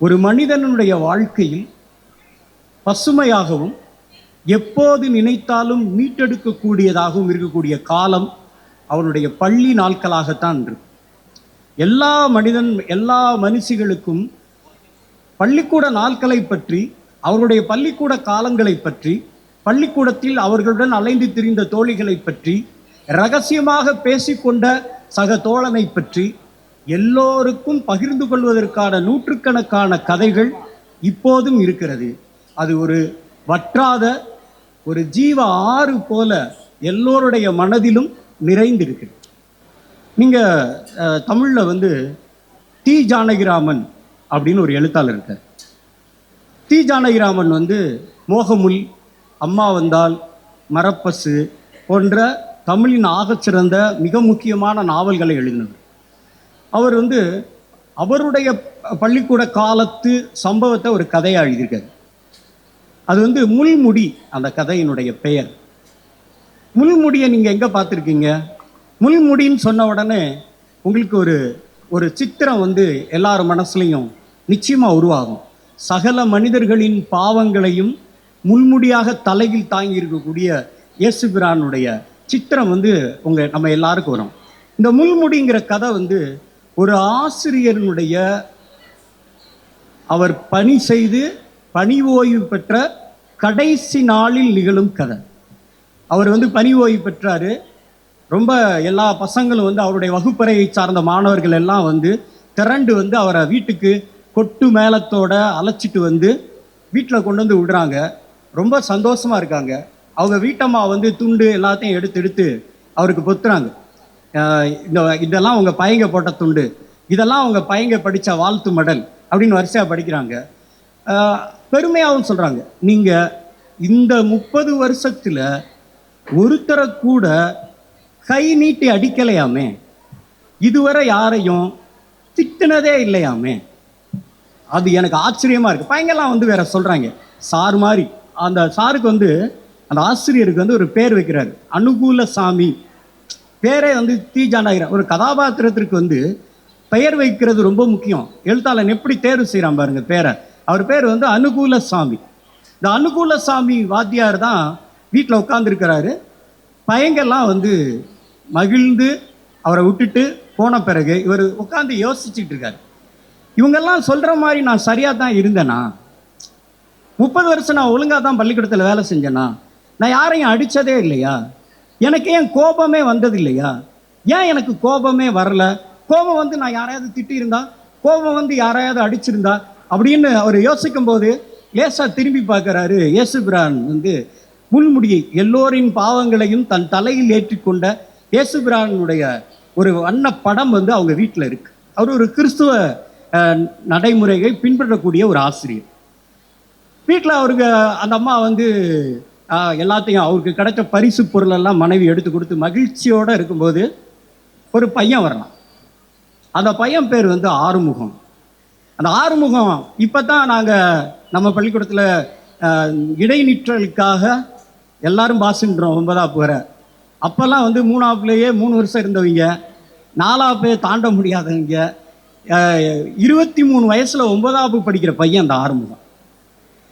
ஒரு மனிதனுடைய வாழ்க்கையில் பசுமையாகவும் எப்போது நினைத்தாலும் மீட்டெடுக்கக்கூடியதாகவும் இருக்கக்கூடிய காலம் அவனுடைய பள்ளி நாட்களாகத்தான் இருக்கு எல்லா மனிதன் எல்லா மனுஷிகளுக்கும் பள்ளிக்கூட நாட்களை பற்றி அவருடைய பள்ளிக்கூட காலங்களை பற்றி பள்ளிக்கூடத்தில் அவர்களுடன் அலைந்து திரிந்த தோழிகளை பற்றி ரகசியமாக பேசிக்கொண்ட சக தோழனை பற்றி எல்லோருக்கும் பகிர்ந்து கொள்வதற்கான நூற்றுக்கணக்கான கதைகள் இப்போதும் இருக்கிறது. அது ஒரு வற்றாத ஒரு ஜீவ ஆறு போல எல்லோருடைய மனதிலும் நிறைந்திருக்கிறது. நீங்கள் தமிழில் வந்து டி ஜானகிராமன் அப்படின்னு ஒரு எழுத்தாளர் இருக்கார். டி ஜானகிராமன் வந்து மோகமுல் அம்மா வந்தால் மரப்பசு போன்ற தமிழின் ஆகச்சிறந்த மிக முக்கியமான நாவல்களை எழுதினவர் அவர் வந்து அவருடைய பள்ளிக்கூட காலத்து சம்பவத்தை ஒரு கதையாக எழுதியிருக்காரு. அது வந்து முள்முடி அந்த கதையினுடைய பெயர். முள்முடியை நீங்கள் எங்கே பார்த்துருக்கீங்க? முள்முடின்னு சொன்ன உடனே உங்களுக்கு ஒரு ஒரு சித்திரம் வந்து எல்லார் மனசுலையும் நிச்சயமாக உருவாகும். சகல மனிதர்களின் பாவங்களையும் முள்முடியாக தலையில் தாங்கி இருக்கக்கூடிய இயேசு பிரானுடைய சித்திரம் வந்து உங்கள் நம்ம எல்லாருக்கும் வரும். இந்த முள்முடிங்கிற கதை வந்து ஒரு ஆசிரியனுடைய அவர் பணி செய்து பணி ஓய்வு பெற்ற கடைசி நாளில் நிகழும் கதை. அவர் வந்து பணி ஓய்வு பெற்றாரு. ரொம்ப எல்லா பசங்களும் வந்து அவருடைய வகுப்பறையை சார்ந்த மாணவர்கள் எல்லாம் வந்து திரண்டு வந்து அவரை வீட்டுக்கு கொட்டு மேளத்தோட அழைச்சிட்டு வந்து வீட்டில் கொண்டு வந்து விடுறாங்க. ரொம்ப சந்தோஷமாக இருக்காங்க. அவங்க வீட்டம்மா வந்து துண்டு எல்லாத்தையும் எடுத்து எடுத்து அவருக்கு பொத்துறாங்க. இதெல்லாம் உங்கள் பையங்க போட்ட துண்டு. இதெல்லாம் உங்கள் பையங்க படித்த வாழ்த்து மடல் அப்படின்னு வரிசையாக படிக்கிறாங்க. பெருமையாகவும் சொல்கிறாங்க நீங்கள் இந்த முப்பது வருஷத்தில் ஒருத்தரை கூட கை நீட்டி அடிக்கலையாமே? இதுவரை யாரையும் திட்டினதே இல்லையாமே? அது எனக்கு ஆச்சரியமாக இருக்குது பையங்கள்லாம் வந்து வேற சொல்கிறாங்க சார் மாதிரி. அந்த சாருக்கு வந்து அந்த ஆசிரியருக்கு வந்து ஒரு பேர் வைக்கிறாரு. அனுகூல சாமி பேரே வந்து தீஜாண்டாகிறார் ஒரு கதாபாத்திரத்திற்கு வந்து பெயர் வைக்கிறது ரொம்ப முக்கியம். எழுத்தாளன் எப்படி தேர்வு செய்கிறான் பாருங்க பேரை. அவர் பேர் வந்து அனுகூல சாமி இந்த அனுகூல சாமி வாத்தியார் தான் வீட்டில் உட்காந்துருக்கிறாரு பையங்கெல்லாம் வந்து மகிழ்ந்து அவரை விட்டுட்டு போன பிறகு இவர் உட்காந்து யோசிச்சுட்டு இருக்காரு. இவங்கெல்லாம் சொல்கிற மாதிரி நான் சரியாக தான் இருந்தேனா? முப்பது வருஷம் நான் ஒழுங்காக தான் பள்ளிக்கூடத்தில் வேலை செஞ்சேனா? நான் யாரையும் அடித்ததே இல்லையா? எனக்கு ஏன் கோபமே வந்தது இல்லையா ஏன் எனக்கு கோபமே வரல? கோபம் வந்து நான் யாரையாவது திட்டியிருந்தா? கோபம் வந்து யாரையாவது அடிச்சிருந்தா? அப்படின்னு அவர் யோசிக்கும் போது லேசா திரும்பி பார்க்குறாரு. இயேசு பிரான் வந்து முன்முடியை எல்லோரின் பாவங்களையும் தன் தலையில் ஏற்றிக்கொண்ட இயேசுபிரானுடைய ஒரு வண்ண படம் வந்து அவங்க வீட்டில் இருக்கு. அவர் ஒரு கிறிஸ்துவ நடைமுறையை பின்பற்றக்கூடிய ஒரு ஆசிரியர். வீட்டில் அவருக்கு அந்த அம்மா வந்து எல்லாத்தையும் அவருக்கு கிடைச்ச பரிசு பொருள் எல்லாம் மனைவி எடுத்து கொடுத்து மகிழ்ச்சியோடு இருக்கும்போது ஒரு பையன் வரலாம். அந்த பையன் பேர் வந்து ஆறுமுகம். அந்த ஆறுமுகம் இப்போ தான் நாங்கள் நம்ம பள்ளிக்கூடத்தில் இடைநிற்றலுக்காக எல்லாரும் பாசுன்றோம் ஒன்பதாப்பு வரை அப்போல்லாம் வந்து மூணாப்புலேயே மூணு வருஷம் இருந்தவங்க. நாலாப்பு தாண்ட முடியாதவங்க. இருபத்தி மூணு வயசில் ஒன்பதாப்பு படிக்கிற பையன் அந்த ஆறுமுகம்.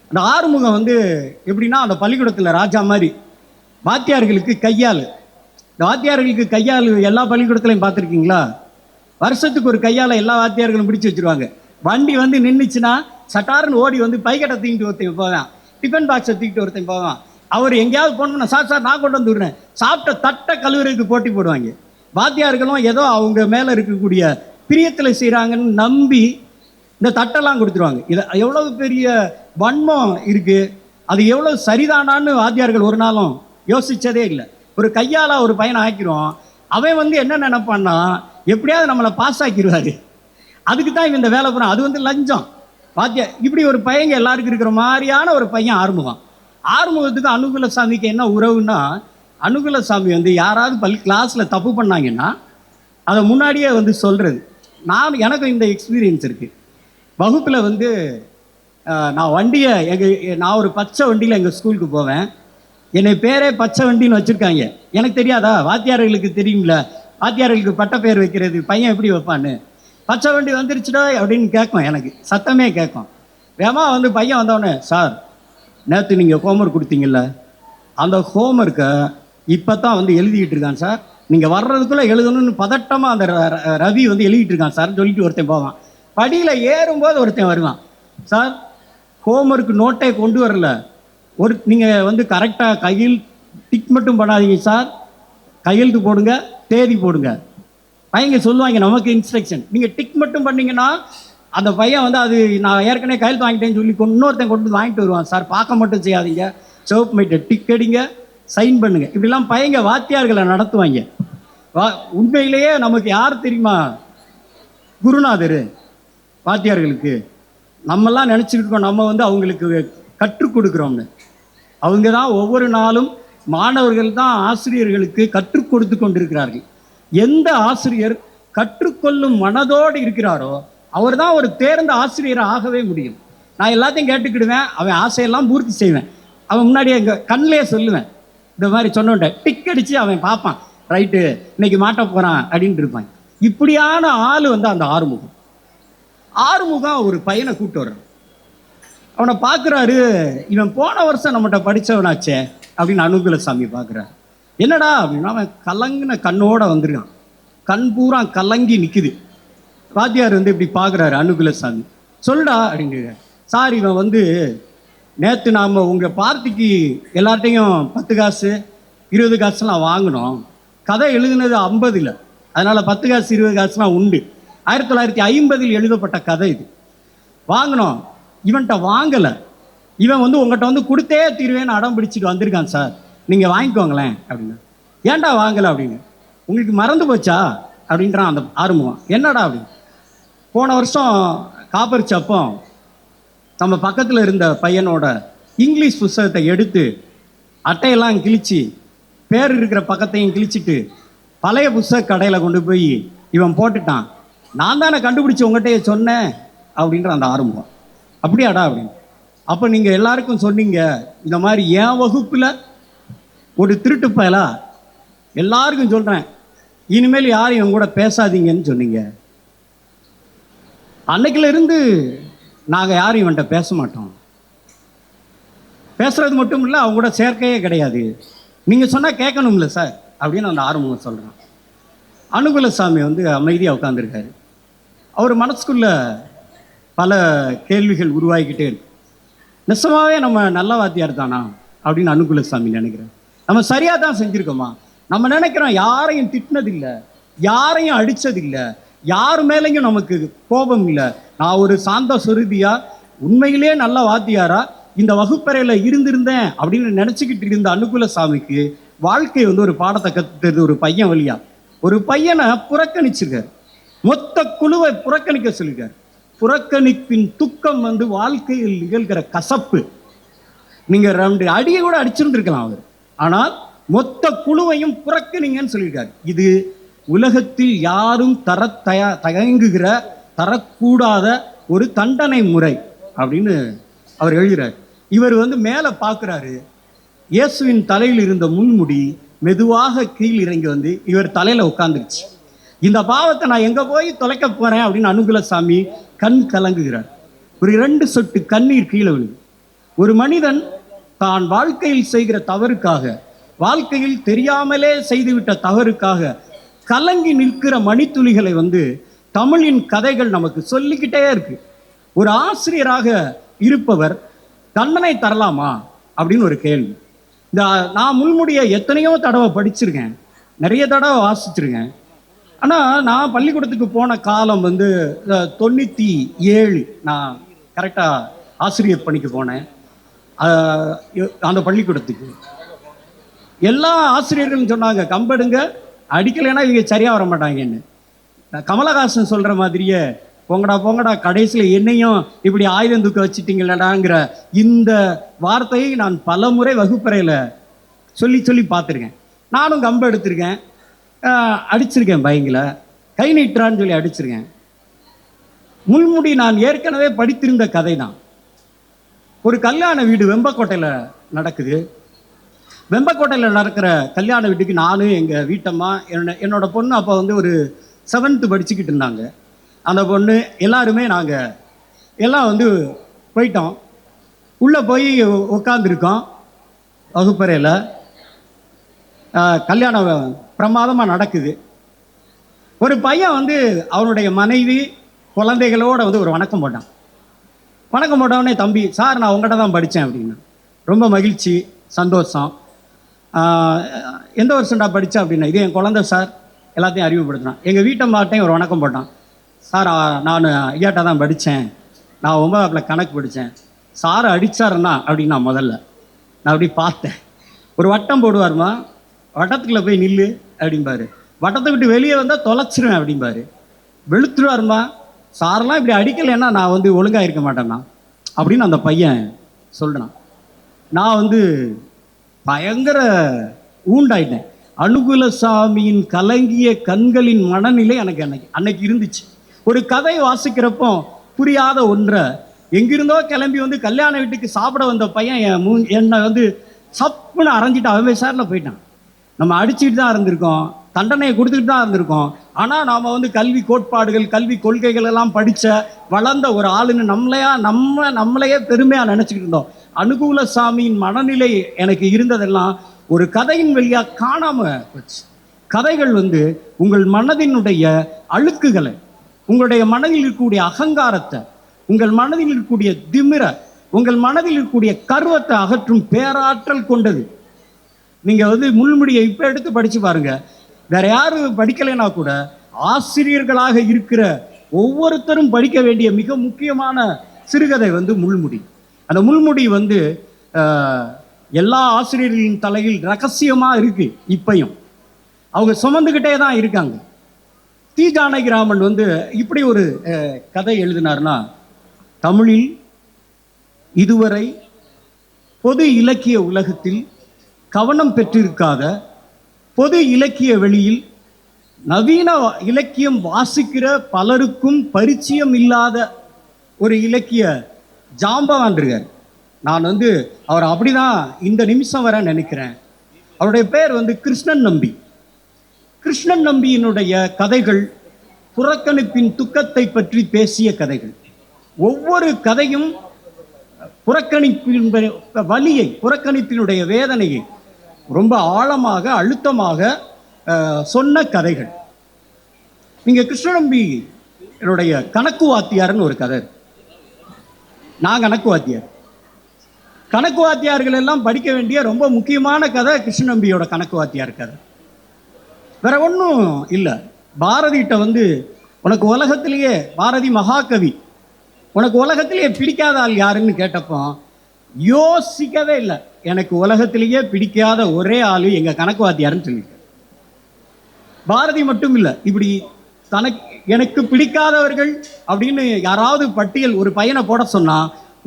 அந்த ஆறுமுகம் வந்து எப்படின்னா அந்த பள்ளிக்கூடத்தில் ராஜா மாதிரி. வாத்தியார்களுக்கு கையாள். இந்த வாத்தியார்களுக்கு கையாள் எல்லா பள்ளிக்கூடத்துலையும் பார்த்துருக்கீங்களா? வருஷத்துக்கு ஒரு கையால் எல்லா வாத்தியார்களும் பிடிச்சி வச்சிருவாங்க. வண்டி வந்து நின்றுச்சுன்னா சட்டார்னு ஓடி வந்து பைக்கெட்டை தூக்கிட்டு ஒருத்தன் போவேன். டிஃபன் பாக்ஸை தூக்கிட்டு ஒருத்தன் போவான். அவர் எங்கேயாவது போனோம்னா சார் சார் நான் கொண்டு வந்துடுறேன் சாப்பிட்ட தட்டை கழுவுறதுக்கு போட்டி போடுவாங்க. வாத்தியார்களும் ஏதோ அவங்க மேலே இருக்கக்கூடிய பிரியத்தில் செய்கிறாங்கன்னு நம்பி இந்த தட்டெல்லாம் கொடுத்துருவாங்க. இதை எவ்வளவு பெரிய வன்மம் இருக்கு. அது எவ்வளவு சரிதானான்னு வாத்தியார்கள் ஒரு நாளும் யோசிச்சதே இல்லை. ஒரு கையால ஒரு பையனை ஆக்கிரும் அவன் வந்து என்ன நினைப்பான்னா எப்படியாவது நம்மளை பாஸ் ஆக்கிடுவாரு அதுக்கு தான் இவன் இந்த வேலை போகிறான் அது வந்து லஞ்சம். வாத்தியா இப்படி ஒரு பையங்க எல்லாருக்கும் இருக்கிற மாதிரியான ஒரு பையன் ஆறுமுகம். ஆறுமுகத்துக்கு அனுகுல சாமிக்கு என்ன உறவுன்னா அனுகுலசாமி வந்து யாராவது பள்ளி கிளாஸில் தப்பு பண்ணாங்கன்னா அதை முன்னாடியே வந்து சொல்கிறது நான் எனக்கு இந்த எக்ஸ்பீரியன்ஸ் இருக்குது வகுப்பில் வந்து நான் வண்டியை எங்கள் நான் ஒரு பச்சை வண்டியில் எங்கள் ஸ்கூலுக்கு போவேன். என்னை பேரே பச்சை வண்டின்னு வச்சுருக்காங்க. எனக்கு தெரியாதா? வாத்தியார்களுக்கு தெரியும்ல? வாத்தியார்களுக்கு பட்ட பேர் வைக்கிறது பையன் எப்படி வைப்பான்னு? பச்சை வண்டி வந்துருச்சுடா அப்படின்னு கேட்கும் எனக்கு. சத்தமே கேட்கும். வேமா வந்து பையன் வந்தவொடனே சார் நேற்று நீங்கள் ஹோம்ஒர்க் கொடுத்தீங்கல்ல? அந்த ஹோம்ஒர்க்கை இப்போ தான் வந்து எழுதிக்கிட்டு இருக்கான் சார். நீங்கள் வர்றதுக்குள்ளே எழுதணும்னு பதட்டமாக அந்த ர- ரவி வந்து எழுதிட்டு இருக்கான் சார் சொல்லிட்டு ஒருத்தன் போவான். படியில் ஏறும்போது ஒருத்தன் வருவான். சார் ஹோம்ஒர்க் நோட்டே கொண்டு வரல. ஒரு நீங்கள் வந்து கரெக்டாக கையில் டிக் மட்டும் பண்ணாதீங்க சார் கையெழுத்து போடுங்க தேதி போடுங்க. பையங்க சொல்லுவாங்க நமக்கு இன்ஸ்ட்ரக்ஷன் நீங்கள் டிக் மட்டும் பண்ணீங்கன்னா அந்த பையன் வந்து அது நான் ஏற்கனவே கையெழுத்து வாங்கிட்டேன்னு சொல்லி இன்னொருத்தன் கொண்டு வந்து வாங்கிட்டு வருவான் சார் பார்க்க மட்டும் செய்யாதீங்க. சிவப்பு மைட்டை டிக் அடிங்க சைன் பண்ணுங்க. இப்படிலாம் பையங்க வாத்தியார்களை நடத்துவாங்க. வா உண்மையிலேயே நமக்கு யார் தெரியுமா? குருநாதர் வாத்தியார்களுக்கு. நம்மெல்லாம் நினச்சிக்கிட்டு இருக்கோம் நம்ம வந்து அவங்களுக்கு கற்றுக் கொடுக்குறோம்னு. அவங்க தான் ஒவ்வொரு நாளும் மாணவர்கள் தான் ஆசிரியர்களுக்கு கற்றுக் கொடுத்து கொண்டிருக்கிறார்கள். எந்த ஆசிரியர் கற்றுக்கொள்ளும் மனதோடு இருக்கிறாரோ அவர் தான் ஒரு தேர்ந்த ஆசிரியர் ஆகவே முடியும். நான் எல்லாத்தையும் கேட்டுக்கிடுவேன் அவன் ஆசையெல்லாம் பூர்த்தி செய்வேன். அவன் முன்னாடி எங்கள் கண்ணிலே சொல்லுவேன். இந்த மாதிரி சொன்னோன்ட்ட டிக் அடித்து அவன் பார்ப்பான். ரைட்டு இன்னைக்கு மாட்ட போகிறான் அப்படின்ட்டு இருப்பான். இப்படியான ஆள் வந்து அந்த ஆறுமுகம். ஆறுமுகம் ஒரு பையனை கூப்பிட்டு வர்றான். அவனை பார்க்குறாரு இவன் போன வருஷம் நம்மகிட்ட படித்தவனாச்சே அப்படின்னு அனுகுலசாமி பார்க்குறாரு. என்னடா அப்படின்னா அவன் கலங்கின கண்ணோட வந்துருக்கான். கண் பூரா கலங்கி நிற்குது வாத்தியார் வந்து இப்படி பார்க்குறாரு அனுகுலசாமி. சொல்டா அப்படின்னு சார் இவன் வந்து நேற்று நாம் உங்கள் பார்ட்டிக்கு எல்லார்ட்டையும் பத்து காசு இருபது காசுலாம் வாங்கினோம். கதை எழுதுனது இல்லை. அதனால் பத்து காசு இருபது காசுலாம் உண்டு. ஆயிரத்தி தொள்ளாயிரத்தி ஐம்பதில் எழுதப்பட்ட கதை இது. வாங்கினோம். இவன்கிட்ட வாங்கலை. இவன் வந்து உங்கள்கிட்ட வந்து கொடுத்தே தீருவேன்னு அடம் பிடிச்சிட்டு வந்திருக்கான் சார். நீங்கள் வாங்கிக்கோங்களேன் அப்படின்னு. ஏன்டா வாங்கலை அப்படின்னு. உங்களுக்கு மறந்து போச்சா? அப்படின்றான் அந்த ஆறுமுகம். என்னடா அப்படின்னு போன வருஷம் காப்பரிச்சப்போ நம்ம பக்கத்தில் இருந்த பையனோட இங்கிலீஷ் புஸ்தகத்தை எடுத்து அட்டையெல்லாம் கிழிச்சு பேர் இருக்கிற பக்கத்தையும் கிழிச்சிட்டு பழைய புஸ்தக கடையில் கொண்டு போய் இவன் போட்டுட்டான். நான் தானே கண்டுபிடிச்சி உங்கள்கிட்டயே சொன்னேன் அப்படின்ற அந்த ஆரம்பம். அப்படியாடா அப்படின்னு. அப்போ நீங்கள் எல்லாருக்கும் சொன்னீங்க இந்த மாதிரி என் வகுப்பில் ஒரு திருட்டு பயலா எல்லாருக்கும் சொல்கிறேன் இனிமேல் யாரும் என் கூட பேசாதீங்கன்னு சொன்னீங்க. அன்னைக்குல இருந்து நாங்கள் யாரும் இவன்கிட்ட பேச மாட்டோம். பேசுறது மட்டும் இல்லை அவங்க கூட சேர்க்கையே கிடையாது. நீங்கள் சொன்னால் கேட்கணும்ல சார் அப்படின்னு அந்த ஆர்வம் சொல்கிறேன் அனுகுலசாமி வந்து அமைதியாக உட்காந்துருக்காரு அவர் மனசுக்குள்ள பல கேள்விகள் உருவாகிக்கிட்டே இருக்கு. நிச்சயமாவே நம்ம நல்ல வாத்தியார் தானா? அப்படின்னு அனுகுலசாமி நினைக்கிறேன் நம்ம சரியாக தான் செஞ்சுருக்கோமா? நம்ம நினைக்கிறோம் யாரையும் திட்டினதில்லை யாரையும் அடித்ததில்லை யார் மேலேயும் நமக்கு கோபம் இல்லை. நான் ஒரு சாந்த சுருதியா உண்மையிலே நல்ல வாத்தியாரா இந்த வகுப்பறையில் இருந்திருந்தேன் அப்படின்னு நினச்சிக்கிட்டு இருந்த அனுகுலசாமிக்கு வாழ்க்கை வந்து ஒரு பாடத்தை கற்றுக்கிறது ஒரு பையன் வழியா. ஒரு பையனை புறக்கணிச்சிருக்காரு. மொத்த குழுவை புறக்கணிக்க சொல்லியிருக்கார் புறக்கணிப்பின் துக்கம் வந்து வாழ்க்கையில் நிகழ்கிற கசப்பு. நீங்க ரெண்டு அடியை கூட அடிச்சிருந்துருக்கலாம் அவர். ஆனால் மொத்த குழுவையும் புறக்கணிங்கன்னு சொல்லியிருக்காரு இது உலகத்தில் யாரும் தர தயா தயங்குகிற தரக்கூடாத ஒரு தண்டனை முறை அப்படின்னு அவர் எழுதுகிறார் இவர் வந்து மேலே பார்க்குறாரு இயேசுவின் தலையில் இருந்த முன்முடி மெதுவாக கீழ் இறங்கி வந்து இவர் தலையில் உட்காந்துருச்சு இந்த பாவத்தை நான் எங்கே போய் தொலைக்க போகிறேன் அப்படின்னு அனுகுலசாமி கண் கலங்குகிறார். ஒரு இரண்டு சொட்டு கண்ணீர் கீழே விழுது. ஒரு மனிதன் தான் வாழ்க்கையில் செய்கிற தவறுக்காக வாழ்க்கையில் தெரியாமலே செய்துவிட்ட தவறுக்காக கலங்கி நிற்கிற மணித்துளிகளை வந்து தமிழின் கதைகள் நமக்கு சொல்லிக்கிட்டே இருக்கு. ஒரு ஆசிரியராக இருப்பவர் தண்டனை தரலாமா அப்படின்னு ஒரு கேள்வி. இந்த நான் முன்முடிய எத்தனையோ தடவை படிச்சிருக்கேன். நிறைய தடவை வாசிச்சிருக்கேன். ஆனால் நான் பள்ளிக்கூடத்துக்கு போன காலம் வந்து தொண்ணூற்றி ஏழு நான் கரெக்டாக ஆசிரியர் பணிக்கு போனேன். அந்த பள்ளிக்கூடத்துக்கு. எல்லா ஆசிரியர்களும் சொன்னாங்க கம்பெடுங்க அடிக்கலைன்னா இவங்க சரியாக வர மாட்டாங்கன்னு. கமலஹாசன் சொல்கிற மாதிரியே போங்கடா போங்கடா கடைசியில் என்னையும் இப்படி ஆயுதம் தூக்க வச்சுட்டீங்களடாங்கிற இந்த வார்த்தையை நான் பல முறை வகுப்பறையில் சொல்லி சொல்லி பார்த்துருக்கேன். நானும் கம்பு எடுத்திருக்கேன். அடிச்சிருக்கேன் பைங்கில் கை நீட்டுறான்னு சொல்லி அடிச்சிருக்கேன். முள்முடி நான் ஏற்கனவே படித்திருந்த கதை தான் ஒரு கல்யாண வீடு வெம்பக்கோட்டையில் நடக்குது. வெம்பக்கோட்டையில் நடக்கிற கல்யாண வீட்டுக்கு நானும் எங்கள் வீட்டம்மா என்னோட என்னோட பொண்ணு அப்போ வந்து ஒரு செவன்த்து படிச்சுக்கிட்டு இருந்தாங்க. அந்த பொண்ணு எல்லாருமே நாங்கள் எல்லாம் வந்து போயிட்டோம். உள்ளே போய் உட்காந்துருக்கோம் வகுப்பறையில். கல்யாணம் பிரமாதமாக நடக்குது. ஒரு பையன் வந்து அவனுடைய மனைவி குழந்தைகளோட வந்து ஒரு வணக்கம் போட்டான். வணக்கம் போட்டவனே தம்பி சார் நான் உங்கள்கிட்ட தான் படித்தேன் அப்படின்னா. ரொம்ப மகிழ்ச்சி சந்தோஷம். எந்த வருஷம்டா படித்தேன் அப்படின்னா இது என் குழந்தை சார். எல்லாத்தையும் அறிமுகப்படுத்தினான். எங்கள் வீட்டை வீட்டம்மாட்டையும் ஒரு வணக்கம் போட்டான். சார் நான் ஐயாட்டா தான் படித்தேன் நான் ஒன்பதாப்பில் கணக்கு படித்தேன் சார் அப்படின்னு அப்படின்னா முதல்ல. நான் அப்படி பார்த்தேன். ஒரு வட்டம் போடுவார்மா? வட்டத்துக்குள்ளே போய் நில்லு அப்படிம்பாரு. வட்டத்தை விட்டு வெளியே வந்தால் தொலைச்சிருவேன் அப்படிம்பாரு. வெளுத்துருவார்மா? சாரெல்லாம் இப்படி அடிக்கலைன்னா நான் வந்து ஒழுங்காக இருக்க மாட்டேன்னா? அப்படின்னு அந்த பையன் சொல்கிறான் நான் வந்து பயங்கர ஊண்டாயிட்டேன். அனுகுலசாமியின் கலங்கிய கண்களின் மனநிலை எனக்கு அன்னைக்கு அன்னைக்கு இருந்துச்சு. ஒரு கதை வாசிக்கிறப்போ புரியாத ஒன்றை. எங்கிருந்தோ கிளம்பி வந்து கல்யாண வீட்டுக்கு சாப்பிட வந்த பையன் என் மூ என்னை வந்து சப்புன்னு அரைஞ்சிட்டு அவன் சாரில் போயிட்டான். நம்ம அடிச்சுட்டு தான் இருந்திருக்கோம். தண்டனையை கொடுத்துட்டு தான் இருந்திருக்கோம். ஆனால் நாம் வந்து கல்வி கோட்பாடுகள் கல்வி கொள்கைகள் எல்லாம் படித்த வளர்ந்த ஒரு ஆளுன்னு நம்மளையா நம்ம நம்மளையே பெருமையாக நினச்சிக்கிட்டு இருந்தோம். அனுகூல சாமியின் மனநிலை எனக்கு இருந்ததெல்லாம் ஒரு கதையின் வழியாக காணாமல் போச்சு. கதைகள் வந்து உங்கள் மனதினுடைய அழுக்குகளை உங்களுடைய மனதில் இருக்கக்கூடிய அகங்காரத்தை உங்கள் மனதில் இருக்கக்கூடிய திமிர உங்கள் மனதில் இருக்கக்கூடிய கருவத்தை அகற்றும் பேராற்றல் கொண்டது. நீங்க வந்து முள்முடியை இப்ப எடுத்து படிச்சு பாருங்க. வேற யாரும் படிக்கலைன்னா கூட ஆசிரியர்களாக இருக்கிற ஒவ்வொருத்தரும் படிக்க வேண்டிய மிக முக்கியமான சிறுகதை வந்து முள்முடி. அந்த முள்முடி வந்து எல்லா ஆசிரியர்களின் தலையில் ரகசியமா இருக்கு இப்பையும். அவங்க சுமந்துக்கிட்டே தான் இருக்காங்க. தி ஜானகிராமன் வந்து இப்படி ஒரு கதை எழுதினார்னா தமிழில் இதுவரை பொது இலக்கிய உலகத்தில் கவனம் பெற்றிருக்காத பொது இலக்கிய வெளியில் நவீன இலக்கியம் வாசிக்கிற பலருக்கும் பரிச்சயம் இல்லாத ஒரு இலக்கிய ஜாம்பவான் இருக்கார் நான் வந்து அவர் அப்படிதான் இந்த நிமிஷம் வர நினைக்கிறேன். அவருடைய பேர் வந்து கிருஷ்ணன் நம்பி. கிருஷ்ணன் நம்பியினுடைய கதைகள் புறக்கணிப்பின் துக்கத்தை பற்றி பேசிய கதைகள். ஒவ்வொரு கதையும் புறக்கணிப்பின் வலியை புறக்கணிப்பினுடைய வேதனையை ரொம்ப ஆழமாக அழுத்தமாக சொன்ன கதைகள். நீங்க கிருஷ்ணநம்பி என்னுடைய கணக்கு வாத்தியார்னு ஒரு கதை நான் கணக்கு வாத்தியார். கணக்கு வாத்தியார்கள் எல்லாம் படிக்க வேண்டிய ரொம்ப முக்கியமான கதை கிருஷ்ணநம்பியோட கணக்கு வாத்தியார் கதை. வேற ஒன்றும் இல்லை. பாரதிகிட்ட வந்து உனக்கு உலகத்திலேயே பாரதி மகாகவி. உனக்கு உலகத்திலேயே பிடிக்காத ஆள் யாருன்னு கேட்டப்போ யோசிக்கவே இல்லை. எனக்கு உலகத்திலேயே பிடிக்காத ஒரே ஆள் எங்க கணக்கு வாத்தியாருன்னு சொல்லியிருக்க பாரதி மட்டும் இல்லை இப்படி தனக்கு எனக்கு பிடிக்காதவர்கள் அப்படின்னு யாராவது பட்டியல் ஒரு பையனை போட சொன்னா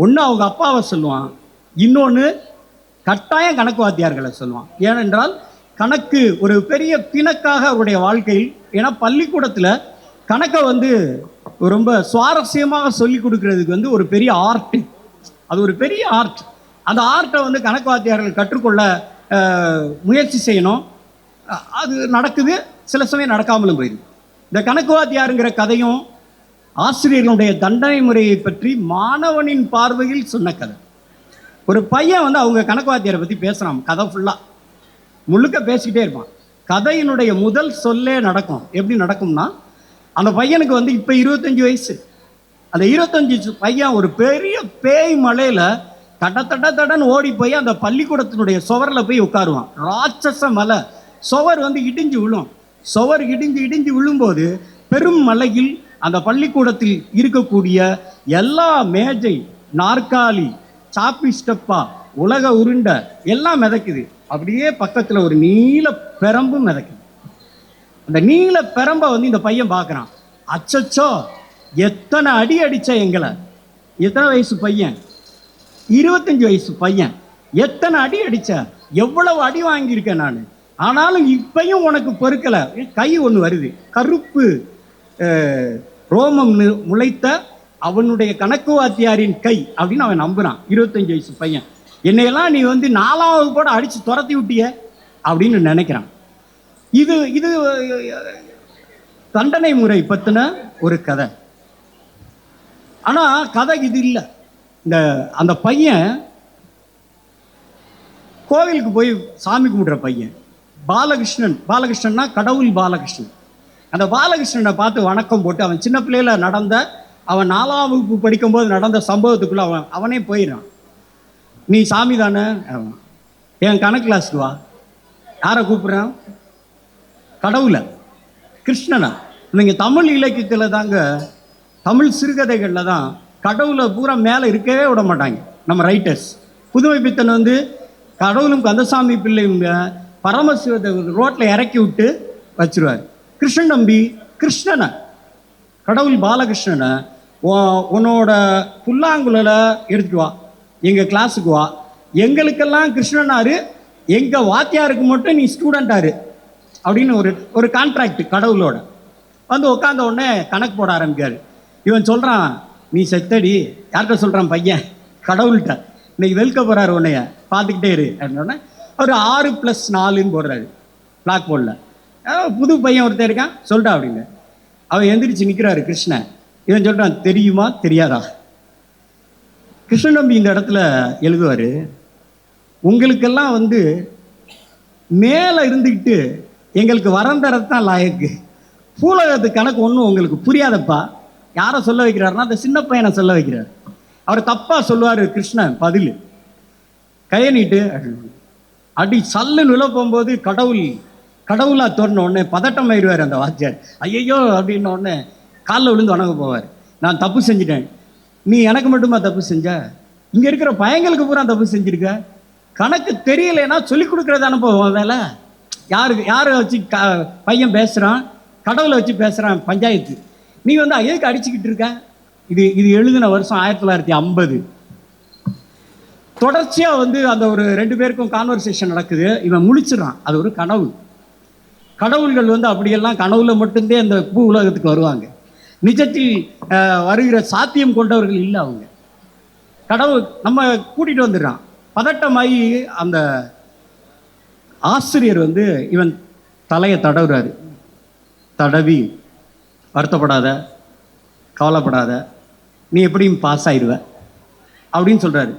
ஒன்று அவங்க அப்பாவை சொல்லுவான் இன்னொன்று கட்டாயம் கணக்கு வாத்தியார்களை சொல்லுவான். ஏனென்றால் கணக்கு ஒரு பெரிய பிணக்காக அவருடைய வாழ்க்கையில் ஏன்னா பள்ளிக்கூடத்தில் கணக்கை வந்து ரொம்ப சுவாரஸ்யமாக சொல்லி கொடுக்கறதுக்கு வந்து ஒரு பெரிய ஆர்ட் அது ஒரு பெரிய ஆர்ட் அந்த ஆர்ட்டை வந்து கணக்கு வாத்தியார்கள் கற்றுக்கொள்ள முயற்சி செய்யணும். அது நடக்குது. சில சமயம் நடக்காமலும் போயிடுது. இந்த கணக்கு வாத்தியாருங்கிற கதையும் ஆசிரியர்களுடைய தண்டனை முறையை பற்றி மாணவனின் பார்வையில் சொன்ன கதை. ஒரு பையன் வந்து அவங்க கணக்கு வாத்தியாரை பற்றி பேசுகிறான் கதை ஃபுல்லாக முழுக்க பேசிக்கிட்டே இருப்பான். கதையினுடைய முதல் சொல்லே நடக்கும். எப்படி நடக்கும்னா அந்த பையனுக்கு வந்து இப்போ இருபத்தஞ்சி வயசு. அந்த இருபத்தஞ்சி பையன் ஒரு பெரிய பேய் மலையில் தட தட தடன்னு ஓடி போய் அந்த பள்ளிக்கூடத்தினுடைய சுவரில் போய் உட்காருவான். ராட்சச மலை. சுவர் வந்து இடிஞ்சு விழும். சுவர் இடிஞ்சு இடிஞ்சு விழும்போது பெரும் மலையில் அந்த பள்ளிக்கூடத்தில் இருக்கக்கூடிய எல்லா மேஜை நாற்காலி சாப்பி ஸ்டெப்பா உலக உருண்டை எல்லாம் மிதக்குது. அப்படியே பக்கத்தில் ஒரு நீல பெரம்பும் மிதக்குது. அந்த நீல பெரம்பை வந்து இந்த பையன் பார்க்குறான். அச்சச்சோ எத்தனை அடி அடித்த எங்களை. எத்தனை வயசு பையன்? இருபத்தஞ்சு வயசு பையன். எத்தனை அடி அடித்த எவ்வளவு அடி வாங்கியிருக்கேன் நான். ஆனாலும் இப்பையும் உனக்கு பொறுக்கலை. கை ஒன்று வருது. கருப்பு ரோமம் முளைத்த அவனுடைய கணக்கு வாத்தியாரின் கை அப்படின்னு அவன் நம்புறான். இருபத்தஞ்சு வயசு பையன். என்னையெல்லாம் நீ வந்து நாலாவது கூட அடித்து துரத்தி விட்டிய அப்படின்னு நினைக்கிறான். இது இது தண்டனை முறை பற்றின ஒரு கதை. ஆனால் கதை இது இல்லை. இந்த அந்த பையன் கோவிலுக்கு போய் சாமி கும்பிடுற பையன். பாலகிருஷ்ணன். பாலகிருஷ்ணன்னா கடவுள் பாலகிருஷ்ணன். அந்த பாலகிருஷ்ணனை பார்த்து வணக்கம் போட்டு அவன் சின்ன பிள்ளையில நடந்த அவன் நாலாம் வகுப்பு படிக்கும்போது நடந்த சம்பவத்துக்குள்ளே அவன் அவனே போயிடுறான். நீ சாமி தானே? என் கணக்கு கிளாஸ்க்கு வா. யாரை கூப்பிட்றேன்? கடவுளை. கிருஷ்ணனா. நீங்கள் தமிழ் இலக்கியத்தில் தாங்க தமிழ் சிறுகதைகளில் தான் கடவுளை பூரா மேலே இருக்கவே விட மாட்டாங்க நம்ம ரைட்டர்ஸ் புதுமை பித்தன் வந்து கடவுளும் கந்தசாமி பிள்ளைங்க பரமசிவத்தை ரோட்டில் இறக்கி விட்டு வச்சிருவார். கிருஷ்ணன் நம்பி கிருஷ்ணனை. கடவுள் பாலகிருஷ்ணனை உன்னோட புல்லாங்குழலை எடுத்துட்டு வா. எங்கள் கிளாஸுக்கு வா. எங்களுக்கெல்லாம் கிருஷ்ணனாரு எங்கள் வாத்தியாருக்கு மட்டும் நீ ஸ்டூடெண்டாரு அப்படின்னு ஒரு ஒரு கான்ட்ராக்ட் கடவுளோட. வந்து உட்காந்த உடனே கணக்கு போட ஆரம்பிக்காரு. இவன் சொல்கிறான் நீ செத்தடி. யார்கிட்ட சொல்கிறான் பையன்? கடவுள்கிட்ட. இன்னைக்கு வெல்க போகிறாரு உன்னைய. பார்த்துக்கிட்டே இரு. அப்படின்னோடனே அவர் ஆறு ப்ளஸ் நாலுன்னு போடுறாரு. பிளாக் போர்டில் புது பையன் ஒருத்தன் இருக்கான். சொல்லிட்டா அப்படின்னு. அவன் எந்திரிச்சு நிற்கிறாரு கிருஷ்ணன். இவன் சொல்கிறான் தெரியுமா? தெரியாதா? கிருஷ்ணநம்பி இந்த இடத்துல எழுதுவார் உங்களுக்கெல்லாம் வந்து மேலே இருந்துக்கிட்டு எங்களுக்கு வரம் தரத்தான் லாயக்கு. பூலகத்து கணக்கு ஒன்றும் உங்களுக்கு புரியாதப்பா. யாரை சொல்ல வைக்கிறாருன்னா அந்த சின்ன பையனை சொல்ல வைக்கிறார். அவர் தப்பாக சொல்லுவார் கிருஷ்ணன் பதில். கையை நீட்டு. அடி சல்லு நில போகும்போது கடவுள் கடவுளாக தோறின உடனே பதட்டம் ஆயிடுவார் அந்த வாத்தியார். ஐயையோ அப்படின்ன உடனே காலில் விழுந்து வணங்க போவார். நான் தப்பு செஞ்சிட்டேன். நீ எனக்கு மட்டுமா தப்பு செஞ்ச? இங்கே இருக்கிற பையங்களுக்கு பூரா தப்பு செஞ்சிருக்க. கணக்கு தெரியலைன்னா சொல்லிக் கொடுக்குறதானே அனுபவம் வேலை? யாருக்கு யாரை வச்சு க பையன் பேசுகிறான் கடவுளை வச்சு பேசுகிறான் பஞ்சாயத்து. நீ வந்து எதுக்கு அடிச்சுக்கிட்டு இருக்க. இது இது எழுதின வருஷம் ஆயிரத்தி தொள்ளாயிரத்தி ஐம்பது. தொடர்ச்சியாக வந்து அந்த ஒரு ரெண்டு பேருக்கும் கான்வர்சேஷன் நடக்குது. இவன் முழிச்சிடுறான். அது ஒரு கனவு. கடவுள்கள் வந்து அப்படியெல்லாம் கனவுல மட்டும்தான் அந்த பூ உலகத்துக்கு வருவாங்க. நிஜத்தில் வருகிற சாத்தியம் கொண்டவர்கள் இல்லை அவங்க. கடவுள் நம்ம கூட்டிகிட்டு வந்துடுறான். பதட்டமாகி அந்த ஆசிரியர் வந்து இவன் தலையை தடவுறாரு. தடவி வருத்தப்படாத கவலைப்படாத நீ எப்படியும் பாஸ் ஆயிடுவ அப்படின்னு சொல்கிறாரு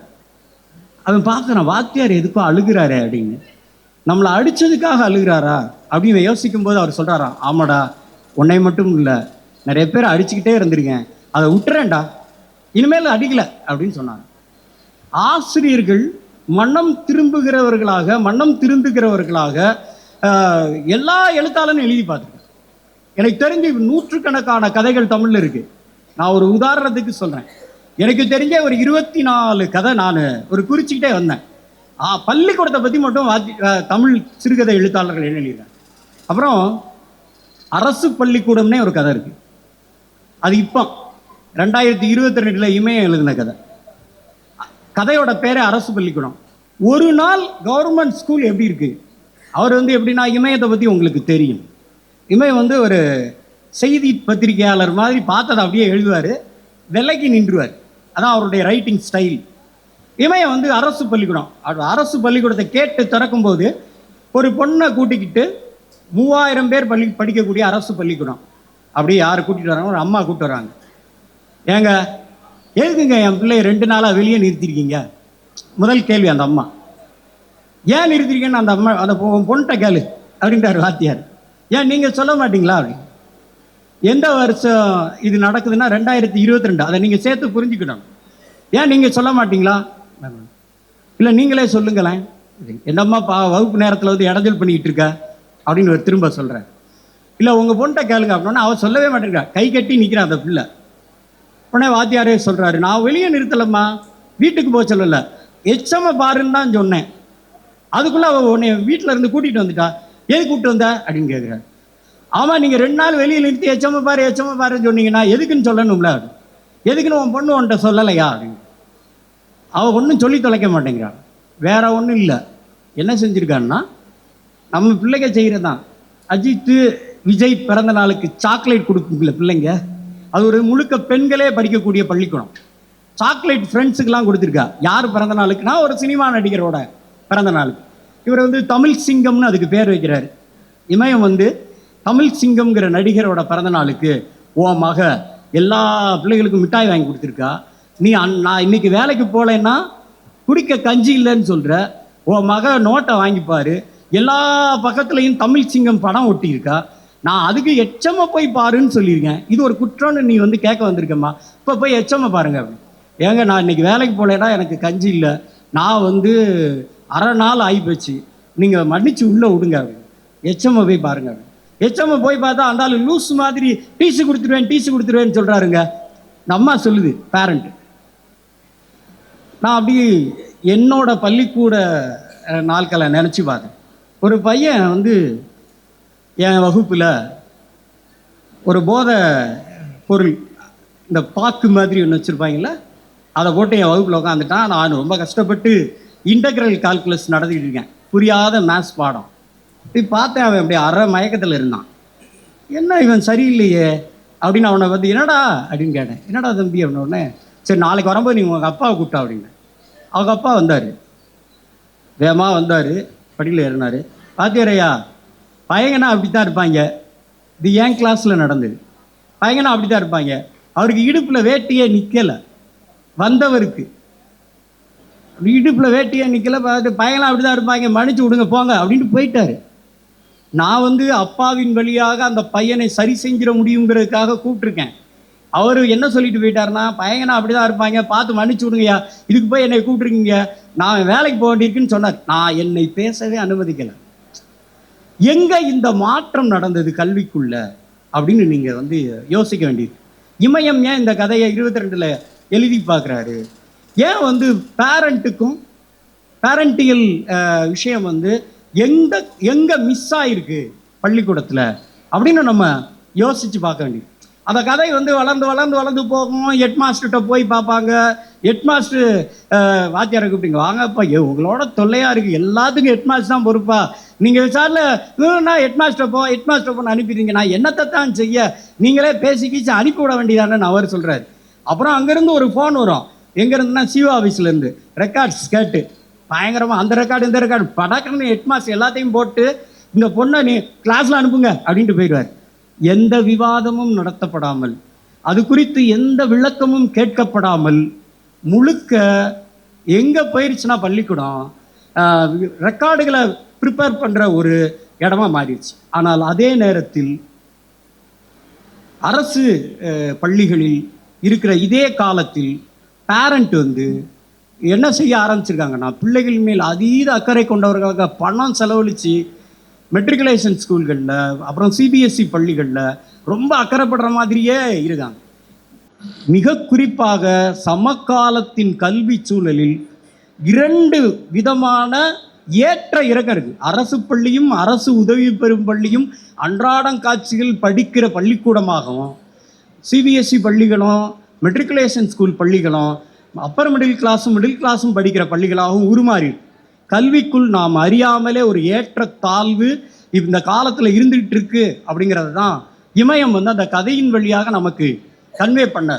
அவன் பார்க்குறான் வாத்தியார் எதுக்கோ அழுகிறாரு அப்படின்னு. நம்மளை அடித்ததுக்காக அழுகிறாரா? அப்படின்னு யோசிக்கும் போது அவர் சொல்கிறாரா ஆமாடா உன்னை மட்டும் இல்லை நிறைய பேர் அடிச்சுக்கிட்டே இருந்திருக்கேன். அதை விட்டுறேன்டா. இனிமேல் அடிக்கல அப்படின்னு சொன்னாங்க. ஆசிரியர்கள் மன்னம் திரும்புகிறவர்களாக மன்னம் திருந்துகிறவர்களாக எல்லா எழுத்தாளரும் எழுதி பார்த்துருக்கேன். எனக்கு தெரிஞ்சு நூற்றுக்கணக்கான கதைகள் தமிழில் இருக்கு. நான் ஒரு உதாரணத்துக்கு சொல்கிறேன் எனக்கு தெரிஞ்ச ஒரு இருபத்தி நாலு கதை நான் ஒரு குறிச்சிக்கிட்டே வந்தேன். ஆ பள்ளிக்கூடத்தை பற்றி மட்டும் வாத்தி தமிழ் சிறுகதை எழுத்தாளர்கள் எழுதியிருக்கேன் அப்புறம் அரசு பள்ளிக்கூடம்னே ஒரு கதை இருக்குது அது இப்போ. ரெண்டாயிரத்தி இருபத்தி ரெண்டில் இமயம் எழுதின கதை. கதையோட பேரே அரசு பள்ளிக்கூடம். ஒரு நாள் கவர்மெண்ட் ஸ்கூல் எப்படி இருக்கு? அவர் வந்து எப்படின்னா இமயத்தை பற்றி உங்களுக்கு தெரியும். இமயம் வந்து ஒரு செய்தி பத்திரிகையாளர் மாதிரி பார்த்ததை அப்படியே எழுதுவார். விலைக்கு நின்றுவார். அதான் அவருடைய ரைட்டிங் ஸ்டைல் இமயம் வந்து அரசு பள்ளிக்கூடம். அவர் அரசு பள்ளிக்கூடத்தை கேட்டு திறக்கும்போது ஒரு பொண்ணை கூட்டிக்கிட்டு மூவாயிரம் பேர் பள்ளி படிக்கக்கூடிய அரசு பள்ளிக்கூடம். அப்படியே யார் கூட்டிகிட்டு வராங்க ஒரு அம்மா கூப்பிட்டு வராங்க. ஏங்க எதுக்குங்க என் பிள்ளைய ரெண்டு நாளாக வெளியே நிறுத்திருக்கீங்க? முதல் கேள்வி அந்த அம்மா. ஏன் நிறுத்திருக்கேன்னு அந்த அம்மா அந்த பொ- கேளு அப்படின்றார் வாத்தியார். ஏன் நீங்கள் சொல்ல மாட்டீங்களா? அப்படி. எந்த வருஷம் இது நடக்குதுன்னா ரெண்டாயிரத்தி இருபத்தி ரெண்டு அதை நீங்கள் சேர்த்து புரிஞ்சுக்கணும். ஏன் நீங்கள் சொல்ல மாட்டீங்களா? இல்லை நீங்களே சொல்லுங்களேன். என்னம்மா பா வகுப்பு நேரத்தில் வந்து இடைஞ்சல் பண்ணிக்கிட்டு இருக்க? அப்படின்னு ஒரு திரும்ப சொல்கிறேன் இல்லை உங்கள் பொண்ணிட்ட கேளுங்க அப்படின்னா அவள் சொல்லவே மாட்டேங்கிறா. கை கட்டி நிற்கிறான் அந்த பிள்ளை. உடனே வாத்தியாரே சொல்கிறாரு நான் வெளியே நிறுத்தலம்மா. வீட்டுக்கு போக சொல்லலை. எச்சம பாருன்னு தான் சொன்னேன். அதுக்குள்ளே அவள் உன்னை வீட்டில் இருந்து கூட்டிகிட்டு வந்துட்டா. எது கூப்பிட்டு வந்த? அப்படின்னு கேட்குறாரு ஆமாம் நீங்கள் ரெண்டு நாள் வெளியில் நிறுத்தி எச்சம பாரு எச்சம பாருன்னு சொன்னீங்கன்னா எதுக்குன்னு சொல்லணும்ல? எதுக்குன்னு உன் பொண்ணு உன்கிட்ட சொல்லலையா? அப்படின்னு. அவள் ஒன்றும் சொல்லி தொலைக்க மாட்டேங்கிறாள் வேற ஒன்றும் இல்லை. என்ன செஞ்சுருக்கான்னா நம்ம பிள்ளைங்க செய்கிறது தான் அஜித்து விஜய் பிறந்த நாளுக்கு சாக்லேட் கொடுக்குங்கள பிள்ளைங்க அது ஒரு முழுக்க பெண்களே படிக்கக்கூடிய பள்ளிக்கூடம். சாக்லேட் ஃப்ரெண்ட்ஸுக்கெல்லாம் கொடுத்துருக்கா. யார் பிறந்த நாளுக்குன்னா ஒரு சினிமா நடிகரோட பிறந்த நாளுக்கு இவர் வந்து தமிழ் சிங்கம்னு அதுக்கு பேர் வைக்கிறார். இமயம் வந்து தமிழ் சிங்கம்ங்கிற நடிகரோட பிறந்த நாளுக்கு ஓ மக எல்லா பிள்ளைகளுக்கும் மிட்டாய் வாங்கி கொடுத்துருக்கா. நீ அன் நான் இன்னைக்கு வேலைக்கு போகலைன்னா குடிக்க கஞ்சி இல்லைன்னு சொல்கிற உன் மக நோட்டை வாங்கிப்பார். எல்லா பக்கத்துலேயும் தமிழ் சிங்கம் படம் ஒட்டியிருக்கா. நான் அதுக்கு எச்சமாக போய் பாருன்னு சொல்லியிருக்கேன். இது ஒரு குற்றம்னு நீ வந்து கேட்க வந்திருக்கம்மா. இப்போ போய் எச்சமாக பாருங்க. அப்படின்னு ஏங்க நான் இன்னைக்கு வேலைக்கு போகலைன்னா எனக்கு கஞ்சி இல்லை. நான் வந்து அரை நாள் ஆகிப்போச்சு நீங்கள் மன்னிச்சு உள்ளே விடுங்க. அப்படின்னு எச்சம்மா போய் பாருங்க. அப்படி எச்சம்மா போய் பார்த்தா அந்த ஆளு லூஸ் மாதிரி டீசு கொடுத்துருவேன் டீசு கொடுத்துருவேன்னு சொல்கிறாருங்க இந்த அம்மா சொல்லுது பேரண்ட் நான் அப்படி என்னோட பள்ளிக்கூட நாட்களை நினச்சி பார்த்தேன். ஒரு பையன் வந்து என் வகுப்பில் ஒரு போதை பொருள் இந்த பாக்கு மாதிரி ஒன்று வச்சுருப்பாங்களே அதை போட்டு என் வகுப்பில் உட்காந்துட்டான் நான் ரொம்ப கஷ்டப்பட்டு இன்டகிரல் கால்குலஸ் நடத்திக்கிட்டு இருக்கேன். புரியாத மேத்ஸ் பாடம். இப்படி பார்த்தேன் அவன் அப்படியே அரை மயக்கத்தில் இருந்தான். என்ன இவன் சரியில்லையே? அப்படின்னு அவனை வந்து என்னடா? அப்படின்னு கேட்டேன். என்னடா தம்பி? அப்படின்னு உடனே சரி நாளைக்கு வரும்போது நீங்கள் உங்கள் அப்பாவை கூப்பிட்டா அப்படின்னு அவங்க அப்பா வந்தார். வேகமாக வந்தார். படியில் ஏறினார். பாத்தியாரையா பையங்கன்னா அப்படி தான் இருப்பாங்க. இது என் கிளாஸில் நடந்தது. பையங்கன்னா அப்படி தான் இருப்பாங்க. அவருக்கு இடுப்பில் வேட்டியே நிற்கலை வந்தவருக்கு. இடுப்பில் வேட்டியே நிற்கலை பார்த்து பையனாக அப்படி தான் இருப்பாங்க. மன்னிச்சு விடுங்க போங்க அப்படின்ட்டு போயிட்டாரு. நான் வந்து அப்பாவின் வழியாக அந்த பையனை சரி செஞ்சிட முடியுங்கிறதுக்காக கூப்பிட்ருக்கேன் அவர் என்ன சொல்லிட்டு போயிட்டாருன்னா பையனா அப்படி தான் இருப்பாங்க. பார்த்து மன்னிச்சு விடுங்கய்யா. இதுக்கு போய் என்னை கூப்பிட்டுருக்கீங்க. நான் வேலைக்கு போக வேண்டியிருக்குன்னு சொன்னார். நான் என்னை பேசவே அனுமதிக்கலை. எங்கே இந்த மாற்றம் நடந்தது கல்விக்குள்ள அப்படின்னு நீங்கள் வந்து யோசிக்க வேண்டியது இமயம் ஏன் இந்த கதையை இருபத்தி ரெண்டில் எழுதி பார்க்குறாரு? ஏன் வந்து பேரண்ட்டுக்கும் பேரண்டியல் விஷயம் வந்து எந்த எங்கே மிஸ் ஆகிருக்கு பள்ளிக்கூடத்தில் அப்படின்னு நம்ம யோசித்து பார்க்க வேண்டியது அந்த கதை வந்து வளர்ந்து வளர்ந்து வளர்ந்து போகும். ஹெட் மாஸ்டர்கிட்ட போய் பார்ப்பாங்க. ஹெட் மாஸ்டர் வாத்தியாரை கூப்பிட்டீங்க. வாங்கப்பா ஏ உங்களோட தொல்லையாக இருக்குது எல்லாத்துக்கும் ஹெட் மாஸ்டர் தான் பொறுப்பா. நீங்கள் விசாரில் நான் ஹெட் மாஸ்டர் போ ஹெட் மாஸ்டர் போன்னு அனுப்பிடுறீங்க. நான் என்னத்தை தான் செய்ய? நீங்களே பேசி கீச்சு அனுப்பி விட வேண்டியதானு அவர் சொல்கிறாரு அப்புறம் அங்கேருந்து ஒரு ஃபோன் வரும். எங்கேருந்துன்னா சிஓ ஆஃபீஸ்லேருந்து ரெக்கார்ட்ஸ் கேட்டு. பயங்கரமாக அந்த ரெக்கார்டு இந்த ரெக்கார்டு படக்குன்னு ஹெட் மாஸ்டர் எல்லாத்தையும் போட்டு இந்த பொண்ணை நீ கிளாஸில் அனுப்புங்க அப்படின்ட்டு போயிடுவார். எந்த விவாதமும் நடத்தப்படாமல் அது குறித்து எந்த விளக்கமும் கேட்கப்படாமல் முழுக்க எங்கே போயிருச்சுன்னா பள்ளிக்கூடம் ரெக்கார்டுகளை ப்ரிப்பேர் பண்ணுற ஒரு இடமா மாறிடுச்சு. ஆனால் அதே நேரத்தில் அரசு பள்ளிகளில் இருக்கிற இதே காலத்தில் பேரண்ட் வந்து என்ன செய்ய ஆரம்பிச்சிருக்காங்கன்னா பிள்ளைகள் மேல் அதீத அக்கறை கொண்டவர்களாக பணம் செலவழித்து மெட்ரிகுலேஷன் ஸ்கூல்களில் அப்புறம் சிபிஎஸ்சி பள்ளிகளில் ரொம்ப அக்கறைப்படுற மாதிரியே இருக்காங்க. மிக குறிப்பாக சமகாலத்தின் கல்வி சூழலில் இரண்டு விதமான ஏற்ற இறக்கம் இருக்கு. அரசு பள்ளியும் அரசு உதவி பெறும் பள்ளியும் அன்றாடம் காட்சிகள் படிக்கிற பள்ளிக்கூடமாகவும் சிபிஎஸ்சி பள்ளிகளும் மெட்ரிகுலேஷன் ஸ்கூல் பள்ளிகளும் அப்பர் மிடில் கிளாஸும் மிடில் கிளாஸும் படிக்கிற பள்ளிகளாகவும் உருமாறி கல்விக்குள் நாம் அறியாமலே ஒரு ஏற்ற தாழ்வு இந்த காலத்தில் இருந்துகிட்டு இருக்கு அப்படிங்கிறது தான் இமயம் வந்து அந்த கதையின் வழியாக நமக்கு கன்வே பண்ண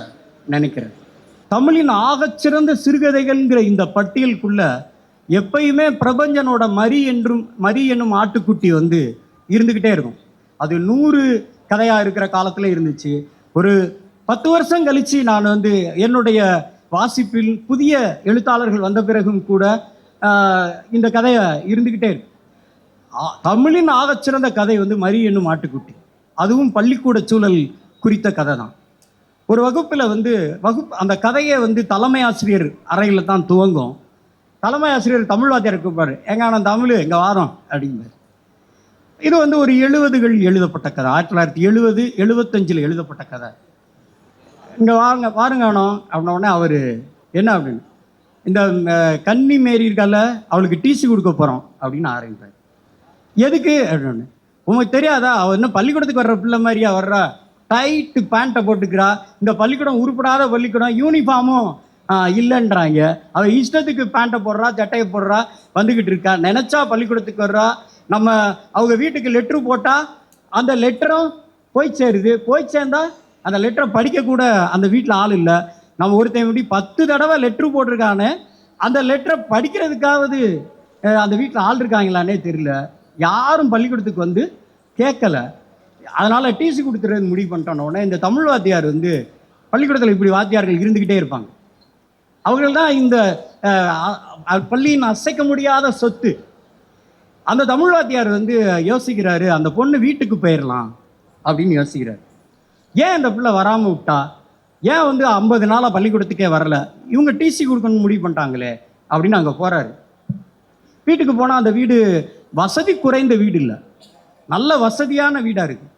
நினைக்கிறேன். தமிழின் ஆகச்சிறந்த சிறுகதைகள்ங்கிற இந்த பட்டியலுக்குள்ள எப்பயுமே பிரபஞ்சனோட மரி என்றும் மரி என்னும் ஆட்டுக்குட்டி வந்து இருந்துக்கிட்டே இருக்கும். அது நூறு கதையாக இருக்கிற காலத்தில் இருந்துச்சு. ஒரு பத்து வருஷம் கழித்து நான் வந்து என்னுடைய வாசிப்பில் புதிய எழுத்தாளர்கள் வந்த பிறகும் கூட இந்த கதையை இருந்துக்கிட்டே இருக்கு. தமிழின் ஆகச்சிறந்த கதை வந்து மரி என்னும் ஆட்டுக்குட்டி. அதுவும் பள்ளிக்கூட சூழல் குறித்த கதை தான் ஒரு வகுப்பில் வந்து வகுப்பு அந்த கதையை வந்து தலைமை ஆசிரியர் அறையில் தான் துவங்கும். தலைமை ஆசிரியர் தமிழ் வாத்தியார் கூப்பாரு எங்க ஆனால் தமிழ் எங்கள் வாரம் அப்படிங்கிறார் இது வந்து ஒரு எழுபதுகள் எழுதப்பட்ட கதை. ஆயிரத்தி தொள்ளாயிரத்தி எழுபது எழுபத்தஞ்சில் எழுதப்பட்ட கதை. இங்கே வாங்க பாருங்க அவனும் அப்படின்ன அவர் என்ன அப்படின்னு? இந்த கன்னி மேரி இருக்கால அவளுக்கு டிசி கொடுக்க போகிறோம் அப்படின்னு ஆரம்பிப்பார். எதுக்கு? அப்படின்னு உங்களுக்கு தெரியாதா? அவர் இன்னும் பள்ளிக்கூடத்துக்கு வர்ற பிள்ளை மாதிரியா வர்றா? டைட்டு பேண்ட்டை போட்டுக்கிறா. இந்த பள்ளிக்கூடம் உருப்படாத பள்ளிக்கூடம் யூனிஃபார்மும் இல்லைன்றாங்க. அவள் இஷ்டத்துக்கு பேண்ட்டை போடுறா சட்டையை போடுறா வந்துக்கிட்டு இருக்கா. நினச்சா பள்ளிக்கூடத்துக்கு வர்றா. நம்ம அவங்க வீட்டுக்கு லெட்ரு போட்டால் அந்த லெட்டரும் போய் சேருது. போய் சேர்ந்தா அந்த லெட்டரை படிக்கக்கூட அந்த வீட்டில் ஆள் இல்லை. நம்ம ஒருத்தன் இப்படி பத்து தடவை லெட்ரு போட்டிருக்கானே அந்த லெட்டரை படிக்கிறதுக்காவது அந்த வீட்டில் ஆள் இருக்காங்களானே தெரியல. யாரும் பள்ளிக்கூடத்துக்கு வந்து கேட்கல. அதனால் டிசி கொடுத்துறது முடிவு பண்ணிட்டோன்ன உடனே இந்த தமிழ் வாத்தியார் வந்து பள்ளிக்கூடத்தில் இப்படி வாத்தியார்கள் இருந்துக்கிட்டே இருப்பாங்க. அவர்கள் தான் இந்த பள்ளியின் அசைக்க முடியாத சொத்து. அந்த தமிழ் வாத்தியார் வந்து யோசிக்கிறாரு அந்த பொண்ணு வீட்டுக்கு போயிடலாம் அப்படின்னு யோசிக்கிறாரு. ஏன் இந்த பிள்ளை வராமல் விட்டா? ஏன் வந்து ஐம்பது நாளாக பள்ளிக்கூடத்துக்கே வரல? இவங்க டிசி கொடுக்கணும்னு முடிவு பண்ணிட்டாங்களே அப்படின்னு அங்கே போகிறாரு வீட்டுக்கு போனால் அந்த வீடு வசதி குறைந்த வீடு இல்லை. நல்ல வசதியான வீடாக இருக்குது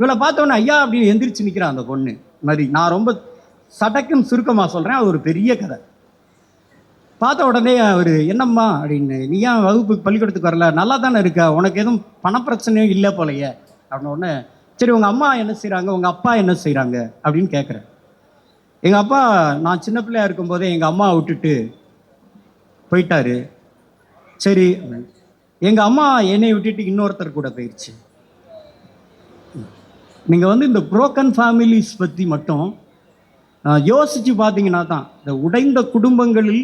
இவளை பார்த்தோன்னே ஐயா அப்படின்னு எந்திரிச்சு நிற்கிறான் அந்த பொண்ணு. மாதிரி நான் ரொம்ப சடக்கும் சுருக்கமாக சொல்கிறேன் அது ஒரு பெரிய கதை. பார்த்த உடனே அவர் என்னம்மா? அப்படின்னு நீ ஏன் வகுப்புக்கு பள்ளிக்கூடத்துக்கு வரல? நல்லா தானே இருக்க? உனக்கு எதுவும் பணப்பிரச்சனையும் இல்லை போலையே. அப்படின்னு உடனே சரி உங்கள் அம்மா என்ன செய்கிறாங்க உங்கள் அப்பா என்ன செய்கிறாங்க அப்படின்னு கேட்குறேன் எங்கள் அப்பா நான் சின்ன பிள்ளையா இருக்கும்போதே எங்கள் அம்மா விட்டுட்டு போயிட்டாரு. சரி எங்கள் அம்மா என்னை விட்டுட்டு இன்னொருத்தர் கூட போயிடுச்சு நீங்கள் வந்து இந்த புரோக்கன் ஃபேமிலிஸ் பற்றி மட்டும் யோசித்து பார்த்தீங்கன்னா தான் இந்த உடைந்த குடும்பங்களில்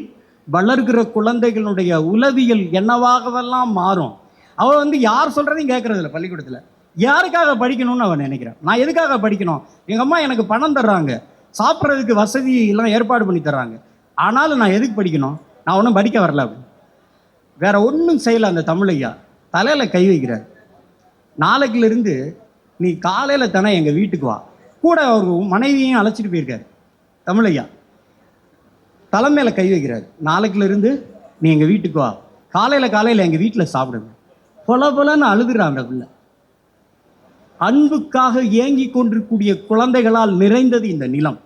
வளர்கிற குழந்தைகளுடைய உளவியல் என்னவாகவெல்லாம் மாறும்? அவள் வந்து யார் சொல்கிறதையும் கேட்கறதில்ல பள்ளிக்கூடத்தில். யாருக்காக படிக்கணும்னு அவன் நினைக்கிறான்? நான் எதுக்காக படிக்கணும்? எங்கள் அம்மா எனக்கு பணம் தர்றாங்க. சாப்பிட்றதுக்கு வசதி எல்லாம் ஏற்பாடு பண்ணி தர்றாங்க. ஆனாலும் நான் எதுக்கு படிக்கணும்? நான் ஒன்றும் படிக்க வரல அப்படின்னு வேற ஒன்றும் செய்யலை அந்த தமிழையா தலையில் கை வைக்கிறார். நாளைக்குலேருந்து நீ காலையில் தானே எங்கள் வீட்டுக்கு வா. கூட அவர் மனைவியையும் அழைச்சிட்டு போயிருக்காரு. தமிழையா. தலைமையில் கை வைக்கிறாரு. நாளைக்குலேருந்து நீ எங்கள் வீட்டுக்கு வா. காலையில் காலையில் எங்கள் வீட்டில் சாப்பிடுங்க. பொல பொலன்னு அழுதுறாங்க பிள்ளை. அன்புக்காக ஏங்கி கொண்டிருக்கூடிய குழந்தைகளால் நிறைந்தது இந்த நிலம்.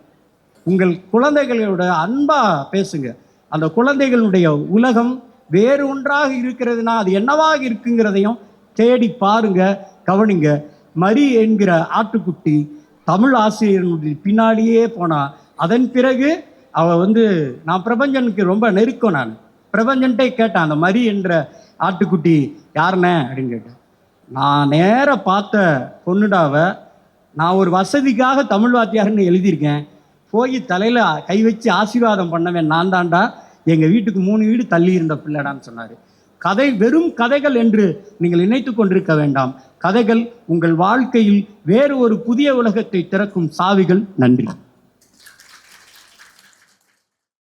உங்கள் குழந்தைகளோட அன்பாக பேசுங்க. அந்த குழந்தைகளுடைய உலகம் வேறு ஒன்றாக இருக்கிறதுனா அது என்னவாக இருக்குங்கிறதையும் தேடி பாருங்க கவனிங்க. மரி என்கிற ஆட்டுக்குட்டி தமிழ் ஆசிரியர்களுடைய பின்னாடியே போனா அதன் பிறகு அவ வந்து நான் பிரபஞ்சனுக்கு ரொம்ப நெருக்கம் நான். பிரபஞ்சன்ட்டே கேட்டேன் அந்த மரி என்ற ஆட்டுக்குட்டி யாருண்ணே? அப்படின்னு கேட்டேன் நான் நேர பார்த்த பொண்ணுடாவை நான் ஒரு வசதிக்காக தமிழ் வாத்தியார்னு எழுதியிருக்கேன். போய் தலையில் கை வச்சு ஆசீர்வாதம் பண்ணவேன் நான் தான்டா. எங்கள் வீட்டுக்கு மூணு வீடு தள்ளி இருந்த பிள்ளைடான்னு சொன்னார். கதை வெறும் கதைகள் என்று நீங்கள் நினைத்து கொண்டிருக்க வேண்டாம். கதைகள் உங்கள் வாழ்க்கையில் வேறு ஒரு புதிய உலகத்தை திறக்கும் சாவிகள். நன்றி.